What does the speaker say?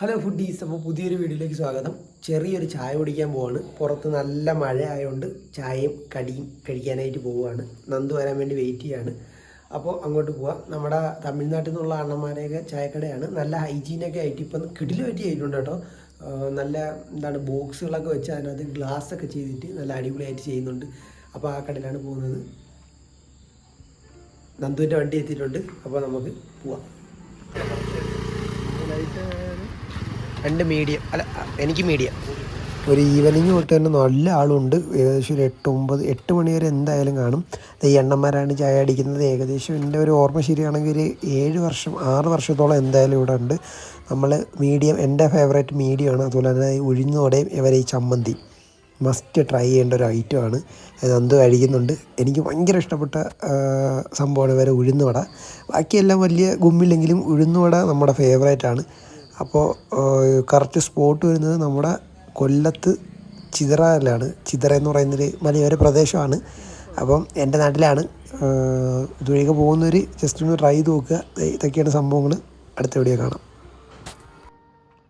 Hello foodies അപ്പോൾ പുതിയൊരു വീഡിയോയിലേക്ക് സ്വാഗതം. ചെറിയൊരു ചായ കുടിക്കാൻ പോവാണ്. പുറത്ത് നല്ല മഴ ആയതുകൊണ്ട് ചായയും കടിയും കഴിക്കാനായിട്ട് പോവുകയാണ് നന്ദു വരാൻ വേണ്ടി വെയിറ്റ് ചെയ്യാണ്. അപ്പോൾ അങ്ങോട്ട് പോവാം. നമ്മുടെ തമിഴ്നാട്ടിൽ നിന്നുള്ള അണ്ണന്മാരെയൊക്കെ ചായക്കടയാണ്. നല്ല ഹൈജീനൊക്കെ ആയിട്ട് ഇപ്പം കിടിലുമായിട്ട് ചെയ്തിട്ടുണ്ട് കേട്ടോ. നല്ല എന്താണ് ബോക്സുകളൊക്കെ വെച്ച് അതിനകത്ത് ഗ്ലാസ് ഒക്കെ ചെയ്തിട്ട് നല്ല അടിപൊളിയായിട്ട് ചെയ്യുന്നുണ്ട്. അപ്പോൾ ആ കടയിലാണ് പോകുന്നത്. നന്ദുവിന്റെ വണ്ടി എത്തിയിട്ടുണ്ട്. അപ്പോൾ നമുക്ക് പോവാം. രണ്ട് മീഡിയം അല്ല എനിക്ക് മീഡിയം ഒരു ഈവനിങ് തൊട്ട് തന്നെ നല്ല ആളുണ്ട്. ഏകദേശം ഒരു എട്ട് ഒമ്പത് എട്ട് മണി വരെ എന്തായാലും കാണും. ഈ എണ്ണന്മാരാണ് ചായ അടിക്കുന്നത്. ഏകദേശം എന്റെ ഒരു ഓർമ്മ ശരിയാണെങ്കിൽ ഒരു ഏഴ് വർഷം ആറ് വർഷത്തോളം എന്തായാലും ഇവിടെ ഉണ്ട്. നമ്മൾ മീഡിയം എന്റെ ഫേവറേറ്റ് മീഡിയമാണ് അതുപോലെ തന്നെ ഉഴിഞ്ഞോടെയും ഇവരെ ഈ ചമ്മന്തി. മസ്റ്റ് ട്രൈ ചെയ്യേണ്ട ഒരു ഐറ്റമാണ് നന്ദു കഴിക്കുന്നുണ്ട്. എനിക്ക് ഭയങ്കര ഇഷ്ടപ്പെട്ട സംഭവമാണ് ഇവരെ ഉഴുന്നുവട. ബാക്കിയെല്ലാം വലിയ ഗുമ്മില്ലെങ്കിലും ഉഴുന്നുവട നമ്മുടെ ഫേവറേറ്റ് ആണ്. അപ്പോൾ കറക്റ്റ് സ്പോട്ട് വരുന്നത് നമ്മുടെ കൊല്ലത്ത് ചിതറയിലാണ്. ചിതറ എന്ന് പറയുന്നൊരു മലയോര പ്രദേശമാണ്. അപ്പം എന്റെ നാട്ടിലാണ് ഇതുവഴിയൊക്കെ പോകുന്നവർ ജസ്റ്റ് ഒന്ന് ട്രൈ ചെയ്ത് നോക്കുക. ഇതൊക്കെയാണ് സംഭവങ്ങൾ അടുത്ത വീഡിയോ കാണാം.